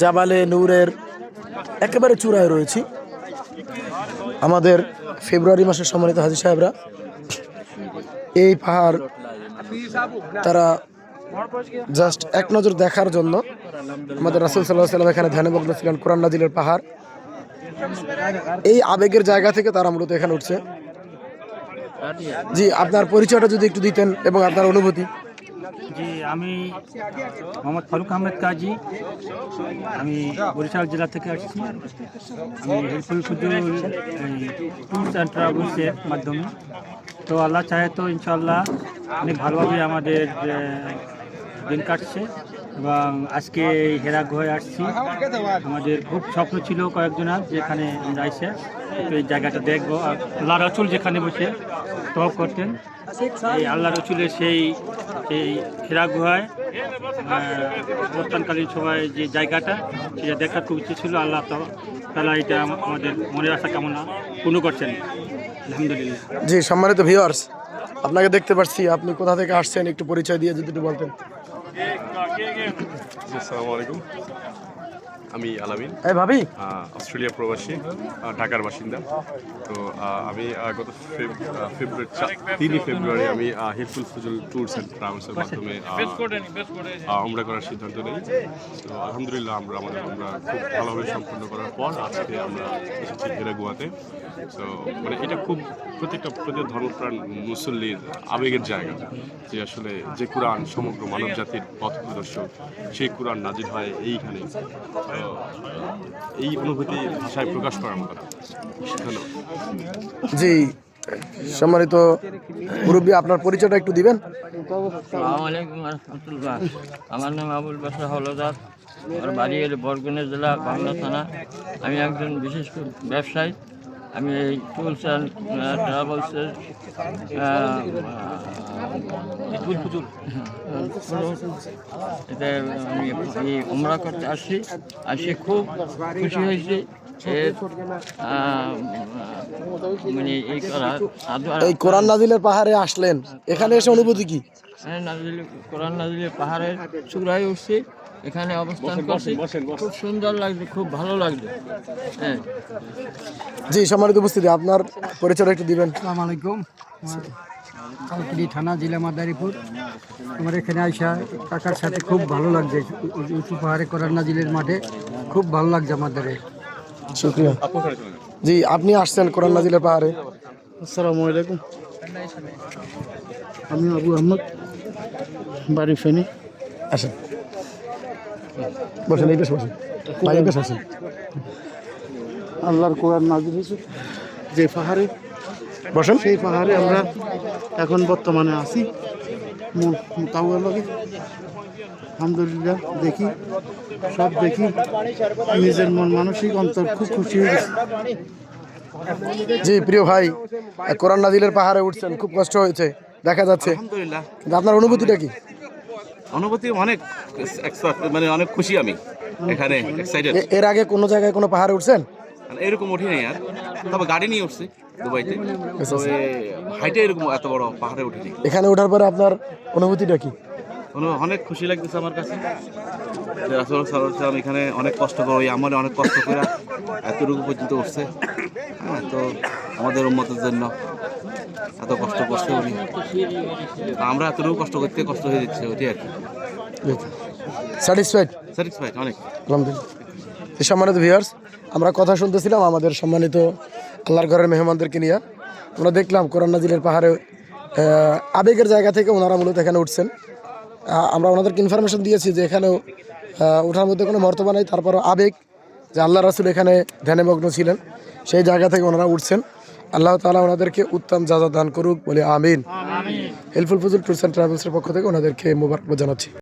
জাবালে, নূরের একেবারে চূড়ায় রয়েছি। আমাদের ফেব্রুয়ারি মাসের সম্মানিত হাজি সাহেবরা, এই পাহাড় তারা জাস্ট এক নজর দেখার জন্য আমাদের রাসুল সাল্লাহ সাল্লাম এখানে ধ্যানমগ্ন ছিলেন কোরআন নাজিলের পাহাড়। এই আবেগের জায়গা থেকে তারা মূলত এখানে উঠছে। জি, আপনার পরিচয়টা যদি একটু দিতেন এবং আপনার অনুভূতি। জি আমি মোহাম্মদ ফারুক আহমেদ কাজী। আমি বরিশাল জেলা থেকে আসছি। আমি হেল্পফুল ট্যুরস অ্যান্ড ট্রাভেলসের মাধ্যমে। তো আল্লাহ চাহে তো ইনশাল্লাহ অনেক ভালোভাবে আমাদের দিন কাটছে এবং আজকে হেরা গুহায় আসছি। আমাদের খুব স্বপ্ন ছিল কয়েকজনের যেখানে আমরা এসে একটু এই জায়গাটা দেখব। আর আল্লাহ রসুল যেখানে বসে তব করতেন, এই আল্লাহ রসুলের সেই সেই হেরা গুহায় অবস্থানকালীন সময় যে জায়গাটা, সেটা দেখার খুব ইচ্ছে ছিল। আল্লাহ তো তালা এটা আমাদের মনের আশা কামনা পূর্ণ করছেন। আলহামদুলিল্লাহ। জি, সম্মানিত ভিওয়ার্স আপনাকে দেখতে পাচ্ছি আপনি কোথা থেকে আসছেন, একটু পরিচয় দিয়ে যদি একটু বলতেন। আসসালামু আলাইকুম। আমি আলামিন। এই ভাবি। অস্ট্রেলিয়া প্রবাসী ঢাকার বাসিন্দা। তো আমি গত ফেব্রুয়ারি তিনই ফেব্রুয়ারি আমি হিলফুল ফুজুল ট্যুরস অ্যান্ড ট্রাভেলসের মাধ্যমে আহ, করার সিদ্ধান্ত নিই। তো আলহামদুলিল্লাহ আমরা আমাদের আমরা খুব ভালোভাবে সম্পন্ন করার পর আজকে আমরা এসেছি হেরা গোয়াতে তো মানে এটা খুব প্রত্যেকটা প্রত্যেক ধর্মপ্রাণ মুসল্লির আবেগের জায়গা যে আসলে যে কোরআন সমগ্র মানব জাতির পথ প্রদর্শক সেই কোরআন নাজির হয় এইখানে। এই অনুভূতি ভাষায় প্রকাশ করার মতো জি সম্মানিত মুরব্বী আপনার পরিচয়টা একটু দিবেন? আসসালামু আলাইকুম রহমতুল্লাহ। আমার নাম আবুল বাসা হলদার আমার বাড়ি বরগুনা জেলা বাংলা থানা। আমি একজন বিশেষ ব্যবসায়ী। আমি এই টুলস অ্যান্ড ট্রাভেলসের এতে আমি আমি উমরা করতে আসছি। আসে খুব খুশি হয়েছি। এই সাধু এই কোরআন নাজিলের পাহাড়ে আসলেন। এখানে এসে অনুভূতি কি? হ্যাঁ কোরআন নাজিলে পাহাড়ের চূড়ায় উঠছি এখানে অবস্থান করছি। খুব সুন্দর লাগছে খুব ভালো লাগছে। হ্যাঁ। জি সম্মানিত উপস্থিতি আপনার পরিচয় একটু দিবেন। আসসালামু আলাইকুম। আমার কালকিনি থানা জেলা মাদারীপুর। আমার এখানে আইসা কাকার সাথে খুব ভালো লাগছে। উঁচু পাহাড়ে করার নাজিলের মাঠে খুব ভালো লাগছে আমাদের শুক্রিয়া। জি আপনি আসছেন কোরআন নাজিলের পাহাড়ে। আসসালামু আলাইকুম। আমি আবু আহমদ বাড়ি ফেনী। আসেন। বসেন এই পেশ বসেন। ভাই পেশ বসেন। আল্লাহর কোরআন নাজির হয়েছে। যে পাহাড়ে বসেন। সেই পাহাড়ে আমরা এখন বর্তমানে আছি। তাও লাগে। আলহামদুলিল্লাহ দেখি সব দেখি। নিজের মন মানসিক অন্তর খুব খুশি হয়ে গেছে। জি প্রিয় ভাই কোরআন নাজিলের পাহাড়ে উঠছেন খুব কষ্ট হয়েছে দেখা যাচ্ছে। আলহামদুলিল্লাহ। আপনার অনুভূতিটা কি? অনুভূতি অনেক মানে অনেক খুশি আমি এখানে এক্সাইটেড এর আগে কোনো জায়গায় কোনো পাহাড়ে উঠছেন? এরকম উঠি নাই আর তবে গাড়ি নিয়ে উঠছি দুবাইতে। তবে হাইটে এরকম এত বড় পাহাড়ে উঠিনি এখানে ওঠার পরে আপনার অনুভূতিটা কি? অনেক খুশি লাগতেছে আমার কাছে। যে রাসূল ওয়াসাল্লাম এখানে অনেক কষ্ট করে ওই আমার অনেক কষ্ট করে এতটুকু পর্যন্ত উঠছে। হ্যাঁ তো আমাদের উন্মতের জন্য এত কষ্ট করছে উনি। তা আমরা এতটুকু কষ্ট করতে কষ্ট হয়ে যাচ্ছে ওইটাই আর কি। স্যাটিসফাইড? স্যাটিসফাইড অনেক। আলহামদুলিল্লাহ। সম্মানিত ভিউয়ার্স আমরা কথা শুনতেছিলাম আমাদের সম্মানিত আল্লাহর ঘরের মেহমানদেরকে নিয়ে। আমরা দেখলাম কোরআন নাজিলের পাহাড়ে আবেগের জায়গা থেকে ওনারা মূলত এখানে উঠছেন। আমরা ওনাদেরকে ইনফরমেশন দিয়েছি যে এখানেও ওঠার মধ্যে কোনো মর্তবা নেই। তারপরও আবেগ যে আল্লাহ রাসুল এখানে ধ্যানে ছিলেন সেই জায়গা থেকে ওনারা উঠছেন। আল্লাহ তালা ওনাদেরকে উত্তম যাজা দান করুক বলে আমিন। হেল্পফুল ফুজুল ট্যুরস অ্যান্ড ট্রাভেলসের পক্ষ থেকে ওনাদেরকে মোবারক জানাচ্ছি।